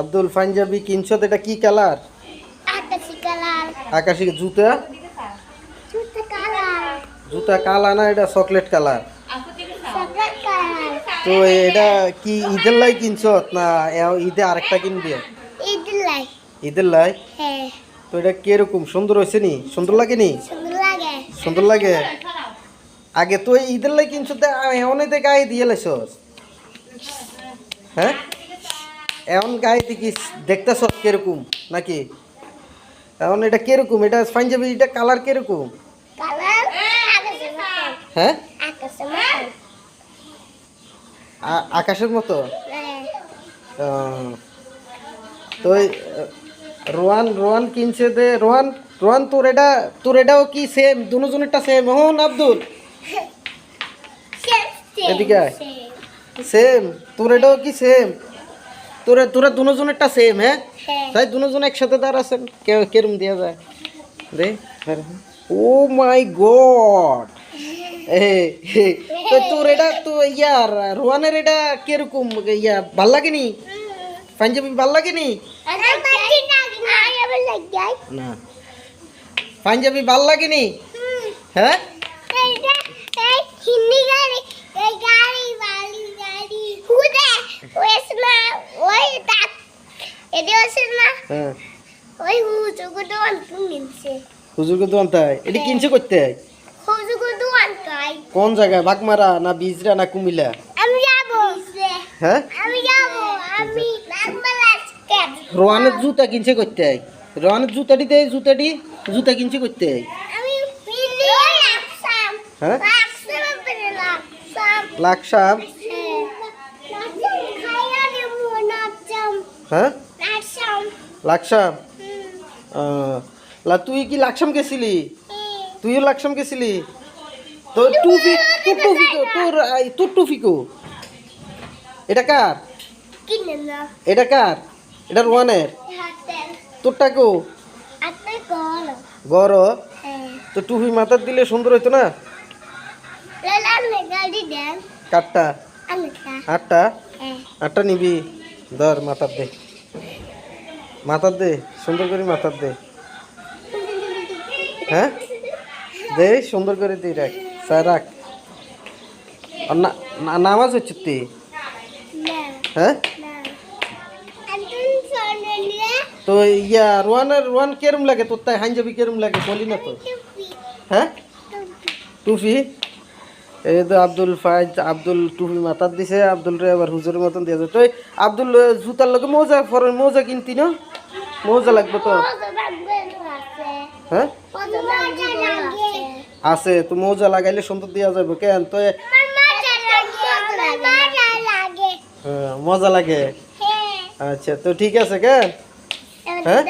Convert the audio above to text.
আব্দুল পাঞ্জাবি কিনছো এটা কি কালার? আকাশি কালার। আকাশি জুতা? জুতো কালার। জুতা কালা না এটা চকলেট কালার? Chocolate colour. তো এটা কি ঈদের লাই কিনছো না ঈদে আরেকটা কিনবি? ঈদ লাই। ঈদের লাই? হ্যাঁ। তো এটা কীরকম? সুন্দর হয়েছে নি? সুন্দর লাগে নি? সুন্দর লাগে। সুন্দর লাগে? আগে তো ঈদের লাই কিনছো এতে গায়ে দিয়ে লাইছ হ্যাঁ? এমন গায়ে দেখি দেখতেছ কীরকম নাকি? এখন এটা কীরকম? এটা পাঞ্জাবি এটা কালার কীরকম? কালার আকাশের মতন হ্যাঁ? আকাশের মতো। হ্যাঁ। তো রোহান রোহান কিনছে দে রোহান রোহান তোর এটা তোর এটাও কি same দুজনেরটা same Mohan Abdul? Same same এদিকে সেম তোর এটাও কি সেম তোরা তোরা দুজনেরটা সেম হ্যাঁ? হ্যাঁ। তাই দুজন একসাথে দাঁড়াছেন কে কেরম দেওয়া যায়? দে ও মাই গড এ হে, তো তোর এটা তো ইয়ার রোহানের এটা কীরকম ইয়া ভালো লাগেনি? পাঞ্জাবি ভালো লাগেনি? আরে বাচ্চি না না আবার লাগ যায় না পাঞ্জাবি ভালো লাগেনি হ্যাঁ এদি ওইস না? হ্যাঁ। ওই হুজুরকে তাই? এটি কিনছে করতে? হুজু গুদু আনতাই কোন জায়গায়? বাগমারা না বিজরা না কুমিল্লা? আমি যাব। হ্যাঁ? আমি যাব। আমি রোহানের জুতা কিনছে করতে? রোহানের জুতাটি দে জুতাটি জুতা কিনছে করতে? আমি লাকসাম হ্যাঁ? লাকসাম লাকসাম হ্যাঁ? লাকসাম লা তুই কি লাকসাম গেছিলি? তুইও লাকসাম গেছিলি? তো টুপি তোর টুপি কো তোর তোর টুপি কো? এটা কার? এটা কার? এটা রোহানের? হাতে তোরটা কো? গর হ্যাঁ। তো টুপি মাথার দিলে সুন্দর হইতো না? আলকা আটটা? হ্যাঁ। আটটা নিবি। ধর মাথার দে মাথার দে, সুন্দর করে মাথার দে। হ্যাঁ? দে, সুন্দর করে দে, রাখ। স্যার, রাখ। আর না- নামাজ হচ্ছে তুই হ্যাঁ? তো ইয়া রোয়ানের রোয়ান কেরম লাগে? তোর তাই হাইনজাবি কেরম লাগে? বলি না তো। হ্যাঁ? টুপি এই তো আব্দুল ফাইজ, আব্দুল টুপি মাথার দিছে। আব্দুল রে আবার হুজুরের মতন দিয়েছে। তো আব্দুল জুতার লগে মোজা ফর মোজা কিনতি না? মোজা লাগবে তো? হ্যাঁ? আছে তো মৌজা লাগাইলে সুন্দর দেওয়া যাবে কেন? তো মজা লাগে হ্যাঁ, মজা লাগে। হ্যাঁ। আচ্ছা তো ঠিক আছে কেন? হ্যাঁ?